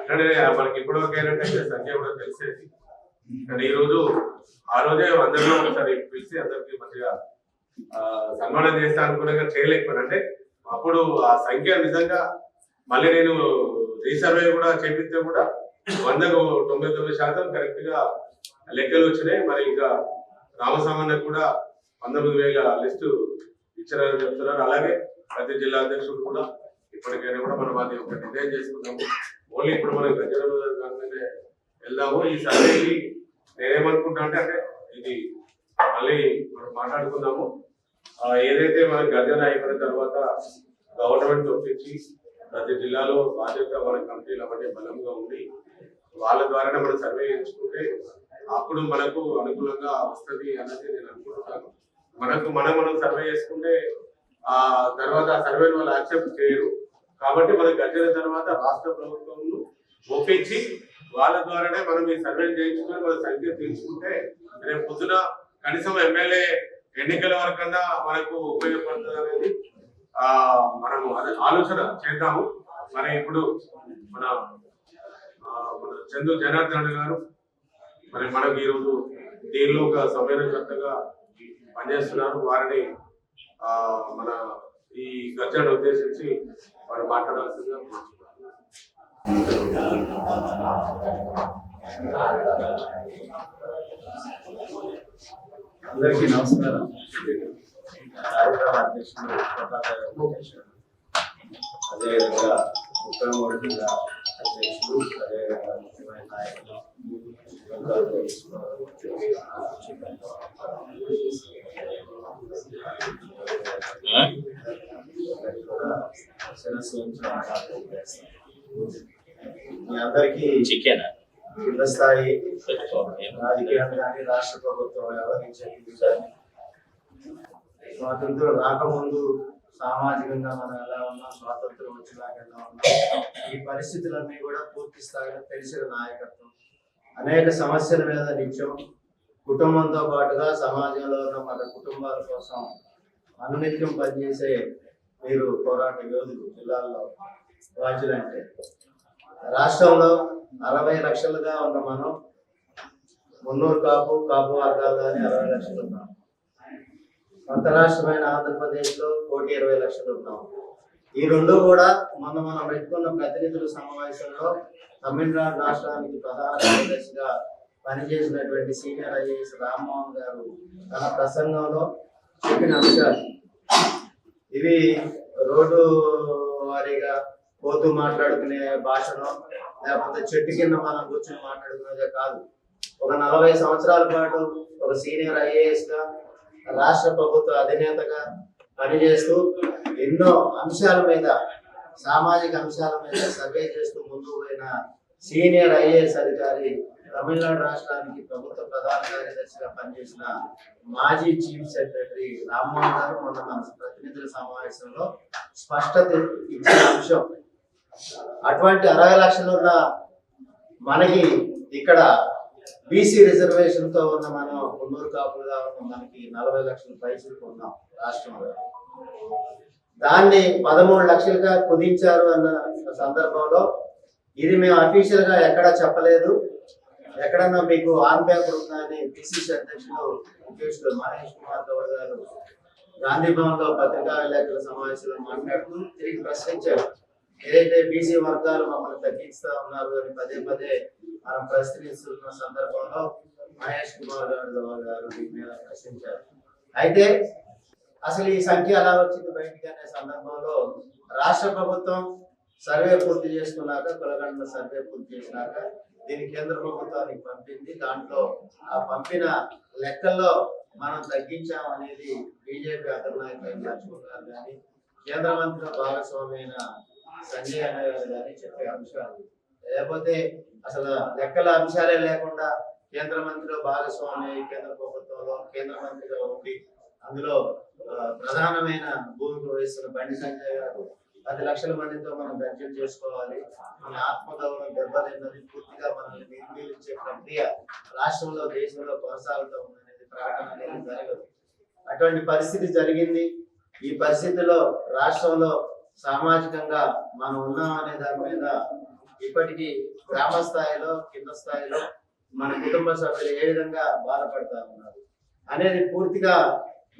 అంటే మనకి ఇప్పుడు ఏంటంటే సంఖ్య కూడా తెలిసేది. కానీ ఈ రోజు ఆ రోజే అందరిలో ఒకసారి పిలిచి అందరికి మంచిగా సన్మానం చేస్తా అనుకున్నాక కానీ అంటే అప్పుడు ఆ సంఖ్య నిజంగా మళ్ళీ నేను రీసర్వే కూడా చేపిస్తే కూడా వందకు తొంభై తొమ్మిది శాతం కరెక్ట్గా లెక్కలు వచ్చినాయి. మరి ఇంకా రామసామాన్య కూడా పంతొమ్మిది వేల లిస్టు ఇచ్చారని చెప్తున్నారు. అలాగే ప్రతి జిల్లా అధ్యక్షుడు కూడా ఇప్పటికైనా కూడా మనం అది ఒక డిజైన్ చేసుకున్నాము ఓన్లీ ఇప్పుడు మనం గజల దాని వెళ్దాము. ఈ సర్వేకి నేనేమనుకుంటా అంటే అంటే ఇది మళ్ళీ మనం మాట్లాడుకుందాము. ఏదైతే మనకి గర్జన అయిపోయిన తర్వాత గవర్నమెంట్ ఒప్పించి ప్రతి జిల్లాలో బాధ్యత మన కంపెనీలు అవన్నీ బలంగా ఉండి వాళ్ళ ద్వారానే మనం సర్వే చేయించుకుంటే అప్పుడు మనకు అనుకూలంగా వస్తుంది అన్నది నేను అనుకుంటున్నాను. మనకు మనం మనం సర్వే చేసుకుంటే ఆ తర్వాత ఆ సర్వేని వాళ్ళు యాక్సెప్ట్ చేయరు. కాబట్టి మనకి గడిచిన తర్వాత రాష్ట్ర ప్రభుత్వం ఒప్పించి వాళ్ళ ద్వారానే మనం ఈ సర్వే చేయించుకొని మన సంఖ్య తీసుకుంటే రేపు పొద్దున కనీసం ఎమ్మెల్యే ఎన్నికల వరకన్నా మనకు ఉపయోగపడుతుంది అనేది ఆ మనము ఆలోచన చేద్దాము. మరి ఇప్పుడు మన మన చందు జనార్దన్ గారు మరి మనకు ఈరోజు దీనిలో ఒక సమయకర్తగా పనిచేస్తున్నారు వారిని ఆ మన ఈ గర్జను ఉద్దేశించి వారు మాట్లాడాల్సిందిగా అందరికీ నమస్కారం కార్యక్రమ అధ్యక్షుడు అదేవిధంగా అదేవిధంగా ముఖ్యమైన నాయకులు. మీ అందరికీ చికెన్ కింద స్థాయి రాజకీయాలు కానీ రాష్ట్ర ప్రభుత్వం వ్యవహరించే స్వాతంత్రం రాకముందు సామాజికంగా మనం ఎలా ఉన్నాం స్వాతంత్రం వచ్చినాక ఎలా ఉన్నాం ఈ పరిస్థితులన్నీ కూడా పూర్తి స్థాయిలో తెలిసిన నాయకత్వం. అనేక సమస్యల మీద నిత్యం కుటుంబంతో పాటుగా సమాజంలో ఉన్న మన కుటుంబాల కోసం అనునిత్యం పనిచేసే మీరు పోరాట యోధులు జిల్లాల్లో రాజులంటే. రాష్ట్రంలో అరవై లక్షలుగా ఉన్న మనం మున్నూరు కాపు కాపు వర్గాలు కానీ అరవై లక్షలు ఉన్నాం కొత్త రాష్ట్రమైన ఆంధ్రప్రదేశ్లో కోటి ఇరవై లక్షలు ఉన్నాం. ఈ రెండు కూడా మొన్న మనం పెట్టుకున్న ప్రతినిధుల సమావేశంలో తమిళనాడు రాష్ట్రానికి ప్రధాన కార్యదర్శిగా పనిచేసినటువంటి సీనియర్ ఐఏఎస్ రామ్మోహన్ గారు తన ప్రసంగంలో చెప్పిన అంశాలు. ఇవి రోడ్డు వారీగా పోతూ మాట్లాడుకునే భాషను లేకపోతే చెట్టు కింద మనం కూర్చొని మాట్లాడుకునేదే కాదు. ఒక నలభై సంవత్సరాల పాటు ఒక సీనియర్ ఐఏఎస్గా రాష్ట్ర ప్రభుత్వ అధినేతగా పనిచేస్తూ ఎన్నో అంశాల మీద సామాజిక అంశాల మీద సర్వే చేస్తూ ముందుకు పోయిన సీనియర్ ఐఏఎస్ అధికారి తమిళనాడు రాష్ట్రానికి ప్రభుత్వ ప్రధాన కార్యదర్శిగా పనిచేసిన మాజీ చీఫ్ సెక్రటరీ రామ్మోహన్ గారు మొన్న మన ప్రతినిధుల సమావేశంలో స్పష్టత ఇచ్చిన అంశం. అటువంటి అరవై లక్షలు ఉన్న మనకి ఇక్కడ బీసీ రిజర్వేషన్తో ఉన్న మనం మున్నూరు కాపులుగా ఉన్న మనకి నలభై లక్షల పైసలు ఉన్నాం రాష్ట్రంలో. దాన్ని పదమూడు లక్షలుగా కుదించారు అన్న సందర్భంలో ఇది మేము అఫీషియల్గా ఎక్కడా చెప్పలేదు. ఎక్కడన్నా మీకు ఆన్ పేపర్ ఉందని అని పిసిసి అధ్యక్షులు ముఖేష్ మహేష్ కుమార్ గౌడ్ గారు గాంధీ భవన్లో పత్రికా విలేకరుల సమావేశంలో మాట్లాడుతూ తిరిగి ప్రశ్నించారు. ఏదైతే బీసీ వర్గాలు మమ్మల్ని తగ్గిస్తా ఉన్నారు అని పదే పదే మనం ప్రశ్నిస్తున్న సందర్భంలో మహేష్ కుమార్ గౌడ్ గారు ప్రశ్నించారు. అయితే అసలు ఈ సంఖ్య ఎలా వచ్చింది బయటికి అనే సందర్భంలో రాష్ట్ర ప్రభుత్వం సర్వే పూర్తి చేసుకున్నాక కులగండ్ల సర్వే పూర్తి చేసినాక దీన్ని కేంద్ర ప్రభుత్వానికి పంపింది. దాంట్లో ఆ పంపిన లెక్కల్లో మనం తగ్గించాం అనేది బీజేపీ అగ్ర లక్ష్మణ్ గారు కానీ కేంద్ర మంత్రిలో భాగస్వామి అయిన సంజయ్ అన్న కానీ చెప్పే అంశాలు. లేకపోతే అసలు లెక్కల అంశాలే లేకుండా కేంద్ర మంత్రిలో భాగస్వామి కేంద్ర ప్రభుత్వంలో కేంద్ర మంత్రిగా ఉండి అందులో ప్రధానమైన భూమి వహిస్తున్న బండి సంజయ్ గారు పది లక్షల మందితో మనం దర్శనం చేసుకోవాలి. మన ఆత్మగౌరవం దెబ్బతిన్నది. పూర్తిగా మనల్ని నిర్మీలించే ప్రక్రియ రాష్ట్రంలో దేశంలో కొనసాగుతూ ఉందనేది ప్రకటన అనేది జరగదు. అటువంటి పరిస్థితి జరిగింది. ఈ పరిస్థితిలో రాష్ట్రంలో సామాజికంగా మనం ఉన్నాం అనే దాని మీద ఇప్పటికీ గ్రామ స్థాయిలో కింద స్థాయిలో మన కుటుంబ సభ్యులు ఏ విధంగా బాధపడతా ఉన్నారు అనేది పూర్తిగా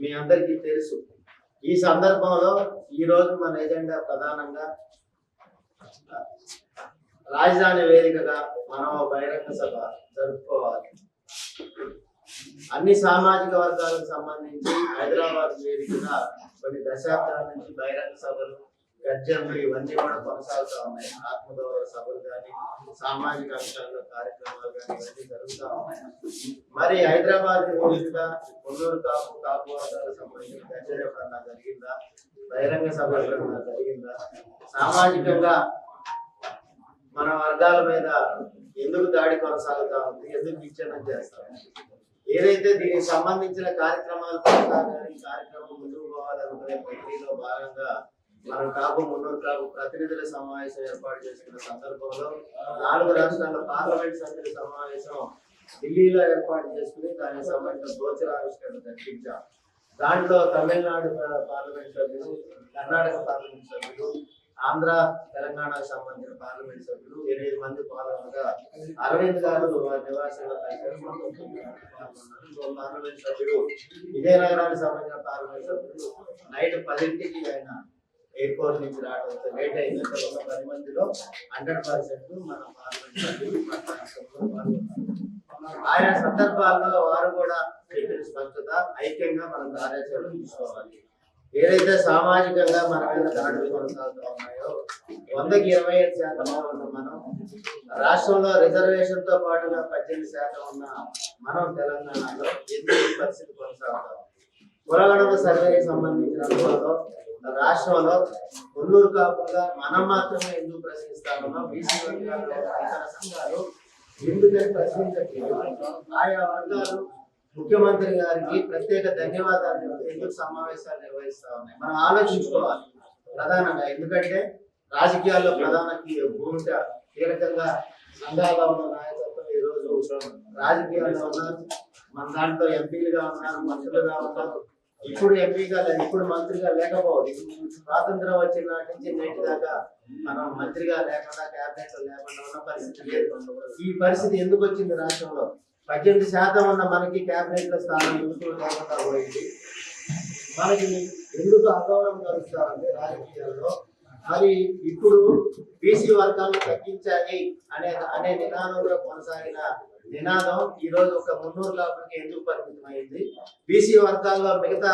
మీ అందరికీ తెలుసు. ఈ సందర్భంలో ఈ రోజు మన ఎజెండా ప్రధానంగా రాజధాని వేదికగా మనం బహిరంగ సభ జరుపుకోవాలి. అన్ని సామాజిక వర్గాలకు సంబంధించి హైదరాబాద్ వేదికగా కొన్ని దశాబ్దాల నుంచి బహిరంగ సభలు గర్జనలు ఇవన్నీ కూడా కొనసాగుతా ఉన్నాయి. ఆత్మగౌరవ సభలు కానీ సామాజిక అంశాల్లో కార్యక్రమాలు కానీ ఇవన్నీ జరుగుతూ ఉన్నాయి. మరి హైదరాబాద్ వేదికగా కొల్లూరు కాపు కాపు వర్గాలకు సంబంధించిన గర్జన ఎప్పుడన్నా జరిగిందా? బహిరంగ సభ ఎప్పుడన్నా జరిగిందా? సామాజికంగా మన వర్గాల మీద ఎందుకు దాడి కొనసాగుతా ఉంది? ఎందుకు విచ్ఛిన్నం చేస్తా ఏదైతే దీనికి సంబంధించిన కార్యక్రమాలు కొనసాగాలి కార్యక్రమం ముందుకు పోవాలనుకునే ప్రక్రియలో భాగంగా మనం కాపు మున్నూరు కాపు ప్రతినిధుల సమావేశం ఏర్పాటు చేసుకున్న సందర్భంలో నాలుగు రాష్ట్రాల పార్లమెంట్ సభ్యుల సమావేశం ఢిల్లీలో ఏర్పాటు చేసుకుని దానికి సంబంధించిన గోచర ఆవిష్కరణ చర్చించాం దాంట్లో తమిళనాడు పార్లమెంట్ సభ్యులు కర్ణాటక పార్లమెంట్ సభ్యులు ఆంధ్ర తెలంగాణకు సంబంధించిన పార్లమెంట్ సభ్యులు ఎనిమిది మంది పాల్గొనగా అరవింద్ గారు వారి నివాసంలో పార్లమెంట్ సభ్యుడు విజయనగరానికి సంబంధించిన పార్లమెంట్ సభ్యుడు నైట్ పదింటికి ఆయన ఎయిర్పోర్ట్ నుంచి రావడంతో లేట్ అయిందంటే ఒక పది మందిలో హండ్రెడ్ పర్సెంట్ మన పార్లమెంట్ సభ్యులు మన రాష్ట్రంలో పాల్గొన్నారు ఆయా సందర్భాల్లో వారు కూడా చెప్పిన స్పష్టత ఐక్యంగా మనం కార్యాచరణ తీసుకోవాలి. ఏదైతే సామాజికంగా మన మీద దాడులు కొనసాగుతూ ఉన్నాయో వందకి ఇరవై ఐదు శాతం ఉన్న మనం రాష్ట్రంలో రిజర్వేషన్తో పాటుగా పద్దెనిమిది శాతం ఉన్న మనం తెలంగాణలో ఎందుకు పరిస్థితి కొనసాగుతాం. కులగడప సర్వేకి సంబంధించిన అనుభవంలో రాష్ట్రంలో కొల్లూరు కాకుండా మనం మాత్రమే ఎందుకు ప్రశ్నిస్తామన్నా బీసీ వర్గాలు ఇతర సంఘాలు ఎందుకని ప్రశ్నించట్లేదు? ఆయా వర్గాలు ముఖ్యమంత్రి గారికి ప్రత్యేక ధన్యవాదాలు ఎందుకు సమావేశాలు నిర్వహిస్తా ఉన్నాయి? మనం ఆలోచించుకోవాలి ప్రధానంగా. ఎందుకంటే రాజకీయాల్లో ప్రధాన భూమిక కీలకంగా సంఘాలుగా ఉన్న నాయకత్వం ఈ రోజు రాజకీయాల్లో ఉన్నారు మన దాంట్లో ఎంపీలుగా ఉన్నారు మంత్రులుగా ఉన్నారు. ఇప్పుడు ఎంపీగా లేదు ఇప్పుడు మంత్రిగా లేకపోవచ్చు స్వాతంత్రం వచ్చిన నాటి నుంచి నేటి దాకా మనం మంత్రిగా లేకుండా క్యాబినెట్ లేకుండా ఉన్న పరిస్థితి లేదు. ఈ పరిస్థితి ఎందుకు వచ్చింది రాష్ట్రంలో? పద్దెనిమిది శాతం ఉన్న మనకి క్యాబినెట్లో స్థానం ఎందుకు లేకుండా పోయింది? మనకి ఎందుకు అగౌరవం కలుస్తారండి రాజకీయాల్లో? మరి ఇప్పుడు బీసీ వర్గాలను తగ్గించాలి అనే అనే నిదానంలో కొనసాగిన నినాదం ఈ రోజు ఒక మున్నూరు లోపలికి ఎందుకు పరిమితమైంది? బీసీ వర్గాల్లో మిగతా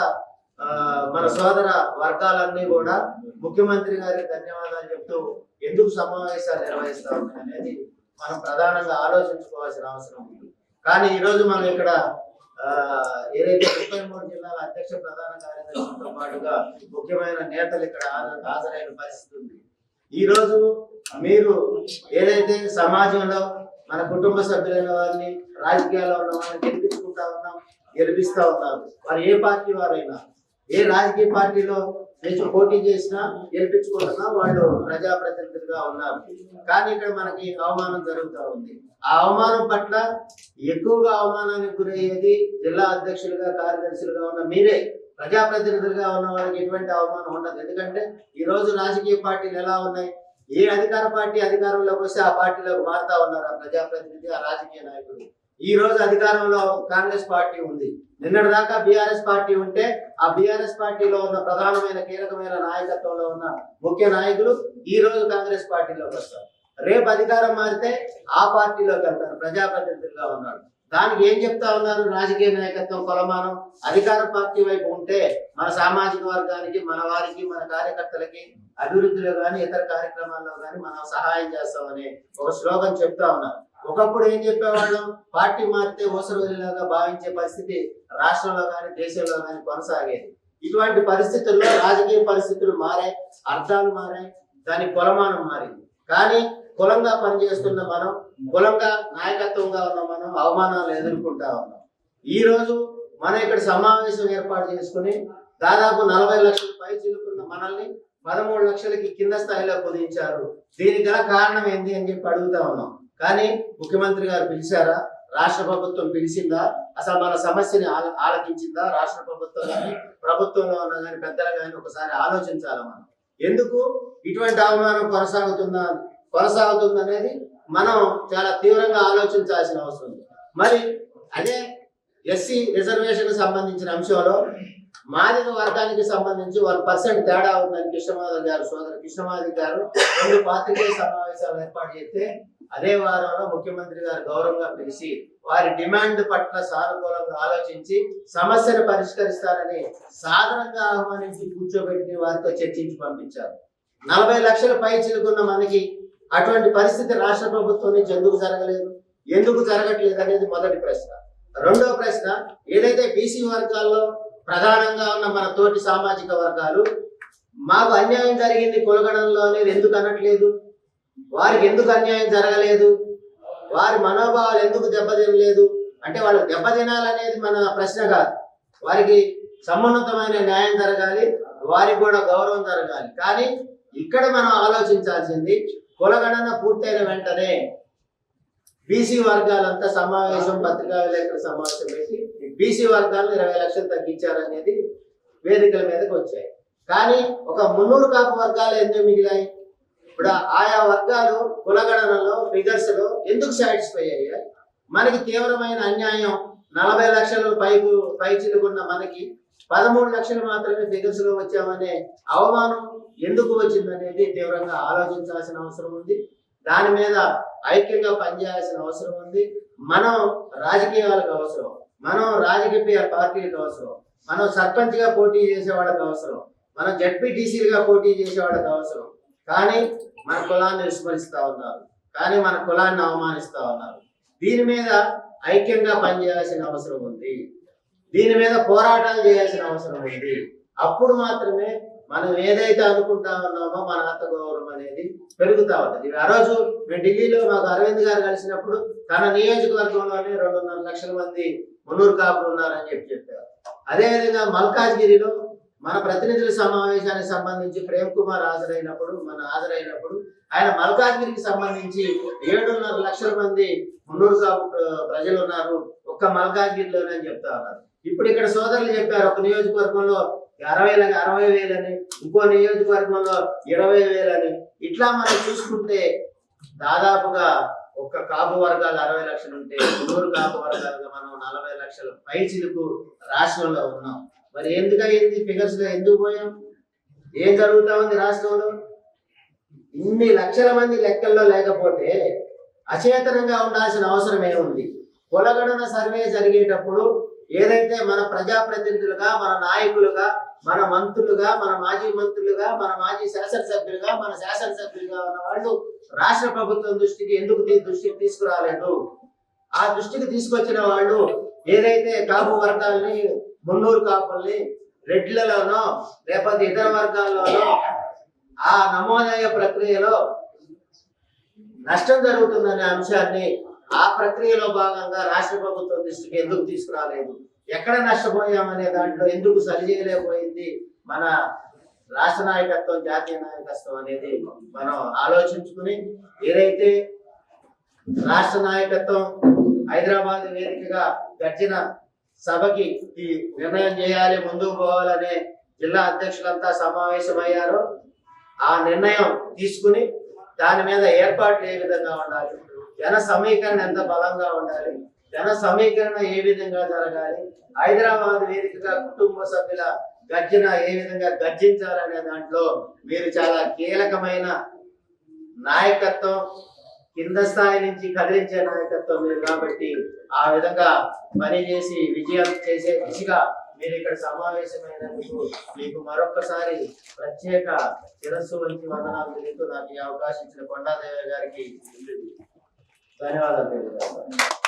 మన సోదర వర్గాలన్నీ కూడా ముఖ్యమంత్రి గారికి ధన్యవాదాలు చెప్తూ ఎందుకు సమావేశాలు నిర్వహిస్తా ఉన్నాయి అనేది మనం ప్రధానంగా ఆలోచించుకోవాల్సిన అవసరం ఉంది. కానీ ఈ రోజు మనం ఇక్కడ ఏదైతే ముప్పై మూడు జిల్లాల అధ్యక్ష ప్రధాన కార్యదర్శితో పాటుగా ముఖ్యమైన నేతలు ఇక్కడ హాజరైన పరిస్థితి ఉంది. ఈ రోజు మీరు ఏదైతే సమాజంలో మన కుటుంబ సభ్యులైన వారిని రాజకీయాల్లో ఉన్న వారిని గెలిపించుకుంటా ఉన్నాం గెలిపిస్తూ ఉన్నారు వారు ఏ పార్టీ వారైనా ఏ రాజకీయ పార్టీలో నుంచి పోటీ చేసినా గెలిపించుకుంటున్నా వాళ్ళు ప్రజాప్రతినిధులుగా ఉన్నారు. కానీ ఇక్కడ మనకి అవమానం జరుగుతూ ఉంది. ఆ అవమానం పట్ల ఎక్కువగా అవమానానికి గురయ్యేది జిల్లా అధ్యక్షులుగా కార్యదర్శులుగా ఉన్న మీరే. ప్రజాప్రతినిధులుగా ఉన్న వాళ్ళకి ఎటువంటి అవమానం ఉండదు. ఎందుకంటే ఈ రోజు రాజకీయ పార్టీలు ఎలా ఉన్నాయి? ఏ అధికార పార్టీ అధికారంలోకి వస్తే ఆ పార్టీలోకి మారుతా ఉన్నారు ఆ ప్రజాప్రతినిధి ఆ రాజకీయ నాయకుడు ఈ రోజు అధికారంలో కాంగ్రెస్ పార్టీ ఉంది. నిన్నటి దాకా బీఆర్ఎస్ పార్టీ ఉంటే ఆ బీఆర్ఎస్ పార్టీలో ఉన్న ప్రధానమైన కీలకమైన నాయకత్వంలో ఉన్న ముఖ్య నాయకులు ఈ రోజు కాంగ్రెస్ పార్టీలోకి వస్తారు. రేపు అధికారం మారితే ఆ పార్టీలోకి వెళ్తారు ప్రజాప్రతినిధులుగా ఉన్నాడు దానికి ఏం చెప్తా ఉన్నారు? రాజకీయ నాయకత్వం కొలమానం. అధికార పార్టీ వైపు ఉంటే మన సామాజిక వర్గానికి మన వారికి మన కార్యకర్తలకి అభివృద్ధిలో కానీ ఇతర కార్యక్రమాల్లో కానీ మనం సహాయం చేస్తామని ఒక శ్లోకం చెప్తా ఉన్నారు ఒకప్పుడు ఏం చెప్పేవాళ్ళం? పార్టీ మారితే ఓసరోజులాగా భావించే పరిస్థితి రాష్ట్రంలో కానీ దేశంలో కానీ కొనసాగేది. ఇటువంటి పరిస్థితుల్లో రాజకీయ పరిస్థితులు మారాయి అర్థాలు మారాయి దాని కొలమానం మారింది. కానీ కులంగా పనిచేస్తున్న మనం కులంగా నాయకత్వంగా ఉన్న మనం అవమానాలు ఎదుర్కొంటా ఉన్నాం. ఈ రోజు మనం ఇక్కడ సమావేశం ఏర్పాటు చేసుకుని దాదాపు నలభై లక్షల పై చిలుకున్న మనల్ని పదమూడు లక్షలకి కింద స్థాయిలో కుదించారు. దీనికి గల కారణం ఏంటి అని చెప్పి అడుగుతా ఉన్నాం. కానీ ముఖ్యమంత్రి గారు పిలిచారా? రాష్ట్ర ప్రభుత్వం పిలిచిందా? అసలు మన సమస్యని ఆలకించిందా? రాష్ట్ర ప్రభుత్వం కానీ ప్రభుత్వంలో ఉన్న కానీ పెద్దలు కానీ ఒకసారి ఆలోచించాలి మనం? ఎందుకు ఇటువంటి అవమానం కొనసాగుతుందా కొనసాగుతుంది అనేది మనం చాలా తీవ్రంగా ఆలోచించాల్సిన అవసరం. ఉంది మరి అదే ఎస్సీ రిజర్వేషన్ సంబంధించిన అంశంలో మాదిక వర్గానికి సంబంధించి వన్ పర్సెంట్ తేడా ఉందని కృష్ణమాధవ్ గారు సోదరు కృష్ణమాధవ్ గారు రెండు పాత్రికేయ సమావేశాలు ఏర్పాటు చేస్తే అదే వారంలో ముఖ్యమంత్రి గారు గౌరవంగా పిలిచి వారి డిమాండ్ పట్ల సానుకూలంగా ఆలోచించి సమస్యను పరిష్కరిస్తారని సాధారణంగా ఆహ్వానించి కూర్చోబెట్టి వారితో చర్చించి పంపించారు. నలభై లక్షల పై చిలుకున్న మనకి అటువంటి పరిస్థితి రాష్ట్ర ప్రభుత్వం నుంచి ఎందుకు జరగలేదు? ఎందుకు జరగట్లేదు అనేది మొదటి ప్రశ్న. రెండవ ప్రశ్న ఏదైతే బీసీ వర్గాల్లో ప్రధానంగా ఉన్న మన తోటి సామాజిక వర్గాలు మాకు అన్యాయం జరిగింది కొలగడంలో అనేది ఎందుకు అనట్లేదు? వారికి ఎందుకు అన్యాయం జరగలేదు? వారి మనోభావాలు ఎందుకు దెబ్బతినలేదు? అంటే వాళ్ళు దెబ్బతినాలనేది మన ప్రశ్న కాదు. వారికి సమున్నతమైన న్యాయం జరగాలి వారికి కూడా గౌరవం జరగాలి. కానీ ఇక్కడ మనం ఆలోచించాల్సింది కులగణన పూర్తయిన వెంటనే బీసీ వర్గాలంతా సమావేశం పత్రికా విలేకరుల సమావేశం పెట్టి బీసీ వర్గాలను ఇరవై లక్షలు తగ్గించారనేది వేదికల మీదకి వచ్చాయి. కానీ ఒక మున్నూరు కాపు వర్గాలు ఎందుకు మిగిలాయి? ఇప్పుడు ఆయా వర్గాలు కులగణనలో ఫిగర్స్లో ఎందుకు సాటిస్ఫై అయ్యాయి? మనకి తీవ్రమైన అన్యాయం. నలభై లక్షలు పైపు పై చిలుకున్న మనకి పదమూడు లక్షలు మాత్రమే ఫిగర్స్లో వచ్చామనే అవమానం ఎందుకు వచ్చిందనేది తీవ్రంగా ఆలోచించాల్సిన అవసరం ఉంది. దాని మీద ఐక్యంగా పనిచేయాల్సిన అవసరం ఉంది. మనం రాజకీయాలకు అవసరం మనం రాజకీయ పార్టీలకు అవసరం మనం సర్పంచ్గా పోటీ చేసే వాళ్ళకి అవసరం మనం జడ్పీటీసీలుగా పోటీ చేసే వాళ్ళకి అవసరం. కానీ మన కులాన్ని విస్మరిస్తా ఉన్నారు కానీ మన కులాన్ని అవమానిస్తా ఉన్నారు. దీని మీద ఐక్యంగా పనిచేయాల్సిన అవసరం ఉంది. దీని మీద పోరాటాలు చేయాల్సిన అవసరం ఉంది. అప్పుడు మాత్రమే మనం ఏదైతే అనుకుంటా ఉన్నామో మన ఆత్మగౌరవం అనేది పెరుగుతా ఉంటుంది. ఆ రోజు మేము ఢిల్లీలో మాకు అరవింద్ గారు కలిసినప్పుడు తన నియోజకవర్గంలోనే రెండున్నర లక్షల మంది మున్నూరు కాపులు ఉన్నారని చెప్పి చెప్పారు. అదేవిధంగా మల్కాజ్గిరిలో మన ప్రతినిధుల సమావేశానికి సంబంధించి ప్రేమ్ కుమార్ హాజరైనప్పుడు మన హాజరైనప్పుడు ఆయన మల్కాజ్గిరికి సంబంధించి ఏడున్నర లక్షల మంది మున్నూరు కాపు ప్రజలు ఉన్నారు. ఒక్క మల్కాజ్గిరిలోనే అని చెప్తా ఉన్నారు. ఇప్పుడు ఇక్కడ సోదరులు చెప్పారు ఒక నియోజకవర్గంలో అరవై అరవై వేలని ఇంకో నియోజకవర్గంలో ఇరవై వేలని ఇట్లా మనం చూసుకుంటే దాదాపుగా ఒక్క కాపు వర్గాలు అరవై లక్షలు ఉంటే నూరు కాపు వర్గాలుగా మనం నలభై లక్షల పైచిలకు రాష్ట్రంలో ఉన్నాం. మరి ఎందుకయింది ఫిగర్స్లో ఎందుకు పోయాం? ఏం జరుగుతా ఉంది రాష్ట్రంలో? ఇన్ని లక్షల మంది లెక్కల్లో లేకపోతే అచేతనంగా ఉండాల్సిన అవసరం ఏముంది? కులగణన సర్వే జరిగేటప్పుడు ఏదైతే మన ప్రజాప్రతినిధులుగా మన నాయకులుగా మన మంత్రులుగా మన మాజీ మంత్రులుగా మన మాజీ శాసనసభ్యులుగా మన శాసనసభ్యులుగా ఉన్న వాళ్ళు రాష్ట్ర ప్రభుత్వం దృష్టికి ఎందుకు దృష్టికి తీసుకురాలేదు? ఆ దృష్టికి తీసుకొచ్చిన వాళ్ళు ఏదైతే కాపు వర్గాల్ని మున్నూరు కాపుల్ని రెడ్లలోనో లేకపోతే ఇతర వర్గాల్లోనో ఆ నమోదయ ప్రక్రియలో నష్టం జరుగుతుందనే అంశాన్ని ఆ ప్రక్రియలో భాగంగా రాష్ట్ర ప్రభుత్వం దృష్టికి ఎందుకు తీసుకురాలేదు? ఎక్కడ నష్టపోయామనే దాంట్లో ఎందుకు సరిచేయలేకపోయింది మన రాష్ట్ర నాయకత్వం జాతీయ నాయకత్వం అనేది మనం ఆలోచించుకుని ఏదైతే రాష్ట్ర నాయకత్వం హైదరాబాద్ వేదికగా గడిచిన సభకి ఈ నిర్ణయం చేయాలి ముందుకు పోవాలనే జిల్లా అధ్యక్షులంతా సమావేశమయ్యారో. ఆ నిర్ణయం తీసుకుని దాని మీద ఏర్పాట్లు ఏ విధంగా ఉండాలి? జన సమీకరణ ఎంత బలంగా ఉండాలి? జన సమీకరణ ఏ విధంగా జరగాలి? హైదరాబాద్ వేదికగా కుటుంబ సభ్యుల గర్జన ఏ విధంగా గర్జించాలనే దాంట్లో మీరు చాలా కీలకమైన నాయకత్వం కింద స్థాయి నుంచి కదిలించే నాయకత్వం మీరు కాబట్టి ఆ విధంగా పనిచేసి విజయం చేసే దిశగా మీరు ఇక్కడ సమావేశమైనందుకు మీకు మరొకసారి ప్రత్యేక శిరస్సు వంటి వందనాలు తెలుపుతూ నాకు ఈ అవకాశం ఇచ్చిన కొండాదేవి గారికి ధన్యవాదాలు